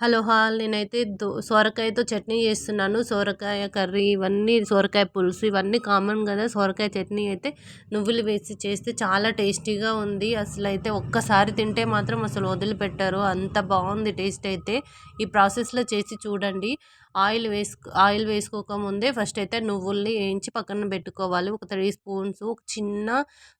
Hello hall నేనైతే దో సొరకాయతో చట్నీ చేస్తున్నాను. సొరకాయ కర్రీ ఇవన్నీ సొరకాయ పులుసు ఇవన్నీ కామన్ కదా. సొరకాయ చట్నీ అయితే నువ్వులు వేసి చేస్తే చాలా టేస్టీగా ఉంది. అసలు అయితే ఒక్కసారి తింటే మాత్రం అసలు వదిలిపెట్టారు. అంత బాగుంది టేస్ట్ అయితే. ఈ ప్రాసెస్లో చేసి చూడండి. ఆయిల్ వేసుకు ఆయిల్ వేసుకోకముందే ఫస్ట్ అయితే నువ్వుల్ని వేయించి పక్కన పెట్టుకోవాలి. ఒక త్రీ స్పూన్స్ ఒక చిన్న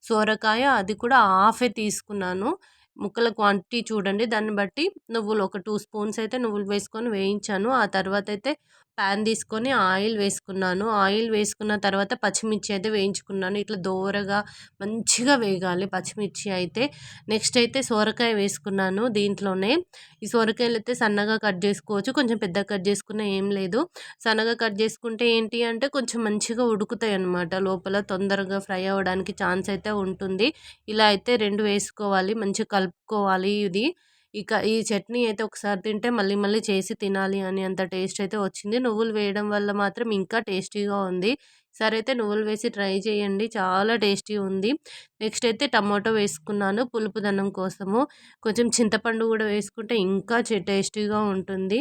సొరకాయ అది కూడా హాఫే తీసుకున్నాను. ముక్కల క్వాంటిటీ చూడండి. దాన్ని బట్టి నువ్వులు ఒక టూ స్పూన్స్ అయితే నువ్వులు వేసుకొని వేయించాను. ఆ తర్వాత అయితే ప్యాన్ తీసుకొని ఆయిల్ వేసుకున్నాను. ఆయిల్ వేసుకున్న తర్వాత పచ్చిమిర్చి అయితే వేయించుకున్నాను. ఇట్లా దోరగా మంచిగా వేగాలి పచ్చిమిర్చి అయితే. నెక్స్ట్ అయితే సోరకాయ వేసుకున్నాను దీంట్లోనే. ఈ సోరకాయలు అయితే సన్నగా కట్ చేసుకోవచ్చు. కొంచెం పెద్దగా కట్ చేసుకున్న ఏం లేదు. సన్నగా కట్ చేసుకుంటే ఏంటి అంటే కొంచెం మంచిగా ఉడుకుతాయి అన్నమాట. లోపల తొందరగా ఫ్రై అవ్వడానికి ఛాన్స్ అయితే ఉంటుంది. ఇలా అయితే రెండు వేసుకోవాలి. మంచిగా కలుపుకోవాలి ఇది. ఇక ఈ చట్నీ అయితే ఒకసారి తింటే మళ్ళీ మళ్ళీ చేసి తినాలి అని అంత టేస్ట్ అయితే వచ్చింది. నువ్వులు వేయడం వల్ల మాత్రం ఇంకా టేస్టీగా ఉంది. సరే అయితే నువ్వులు వేసి ట్రై చేయండి. చాలా టేస్టీ ఉంది. నెక్స్ట్ అయితే టమాటో వేసుకున్నాను పులుపుదనం కోసము. కొంచెం చింతపండు కూడా వేసుకుంటే ఇంకా టేస్టీగా ఉంటుంది.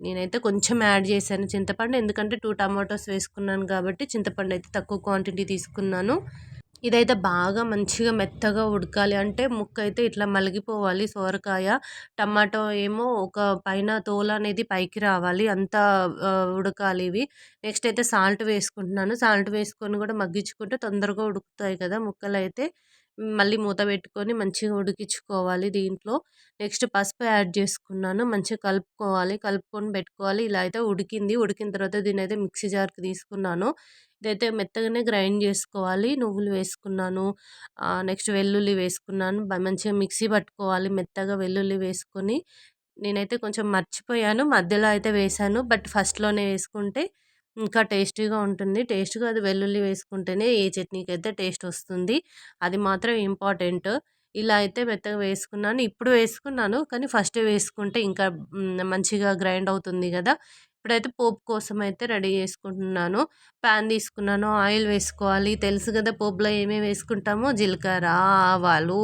నేనైతే కొంచెం యాడ్ చేశాను చింతపండు. ఎందుకంటే టూ టమాటోస్ వేసుకున్నాను కాబట్టి చింతపండు అయితే తక్కువ క్వాంటిటీ తీసుకున్నాను. ఇదైతే బాగా మంచిగా మెత్తగా ఉడకాలి. అంటే ముక్క అయితే ఇట్లా మలిగిపోవాలి. సోరకాయ టమాటో ఏమో ఒక పైన తోల అనేది పైకి రావాలి. అంత ఉడకాలి ఇవి. నెక్స్ట్ అయితే సాల్ట్ వేసుకుంటున్నాను. సాల్ట్ వేసుకొని కూడా మగ్గించుకుంటే తొందరగా ఉడుకుతాయి కదా ముక్కలు అయితే మళ్ళీ మూత పెట్టుకొని మంచిగా ఉడికించుకోవాలి దీంట్లో. నెక్స్ట్ పసుపు యాడ్ చేసుకున్నాను. మంచిగా కలుపుకోవాలి. కలుపుకొని పెట్టుకోవాలి. ఇలా అయితే ఉడికింది. ఉడికిన తర్వాత దీని అయితే మిక్సీ జార్కి తీసుకున్నాను. ఇదైతే మెత్తగానే గ్రైండ్ చేసుకోవాలి. నువ్వులు వేసుకున్నాను. నెక్స్ట్ వెల్లుల్లి వేసుకున్నాను. మంచిగా మిక్సీ పట్టుకోవాలి. మెత్తగా వెల్లుల్లి వేసుకొని. నేనైతే కొంచెం మర్చిపోయాను. మధ్యలో అయితే వేసాను. బట్ ఫస్ట్లోనే వేసుకుంటే ఇంకా టేస్టీగా ఉంటుంది. టేస్ట్గా అది వెల్లుల్లి వేసుకుంటేనే ఏ చట్నీకి అయితే టేస్ట్ వస్తుంది. అది మాత్రం ఇంపార్టెంట్. ఇలా అయితే మెత్తగా వేసుకున్నాను. ఇప్పుడు వేసుకున్నాను. కానీ ఫస్ట్ వేసుకుంటే ఇంకా మంచిగా గ్రైండ్ అవుతుంది కదా. ఇప్పుడైతే పోపు కోసం అయితే రెడీ చేసుకుంటున్నాను. ప్యాన్ తీసుకున్నాను ఆయిల్ వేసుకోవాలి. తెలుసు కదా పోపులో ఏమేమి వేసుకుంటామో? జీలకర్ర ఆవాలు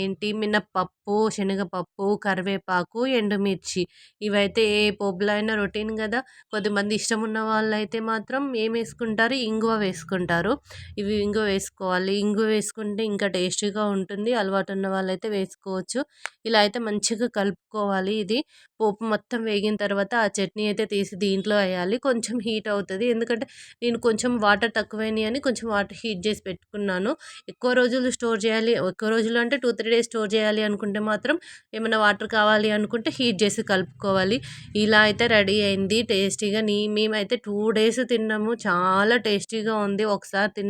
ఏంటి? మినప్పప్పు శనగపప్పు కరివేపాకు ఎండుమిర్చి. ఇవైతే ఏ పోపులో అయినా రొటీన్ కదా. కొద్దిమంది ఇష్టం ఉన్న వాళ్ళు అయితే మాత్రం ఏం వేసుకుంటారు? ఇంగువ వేసుకుంటారు. ఇవి ఇంగువ వేసుకోవాలి. ఇంగువ వేసుకుంటే ఇంకా టేస్టీగా ఉంటుంది. అలవాటు ఉన్న వాళ్ళైతే వేసుకోవచ్చు. ఇలా అయితే మంచిగా కలుపుకోవాలి ఇది. పోపు మొత్తం వేగిన తర్వాత ఆ చట్నీ అయితే తీసి దీంట్లో వేయాలి. కొంచెం హీట్ అవుతుంది. ఎందుకంటే నేను కొంచెం వాటర్ తక్కువైనాయి అని కొంచెం వాటర్ హీట్ చేసి పెట్టుకున్నాను. ఎక్కువ రోజులు స్టోర్ చేయాలి. ఎక్కువ రోజులు అంటే టూ త్రీ డేస్ స్టోర్ చేయాలి అనుకుంటే మాత్రం ఏమైనా వాటర్ కావాలి అనుకుంటే హీట్ చేసి కలుపుకోవాలి. ఇలా అయితే రెడీ అయింది. టేస్టీగా నీ మేమైతే టూ డేస్ తిన్నాము. చాలా టేస్టీగా ఉంది. ఒకసారి తిన్న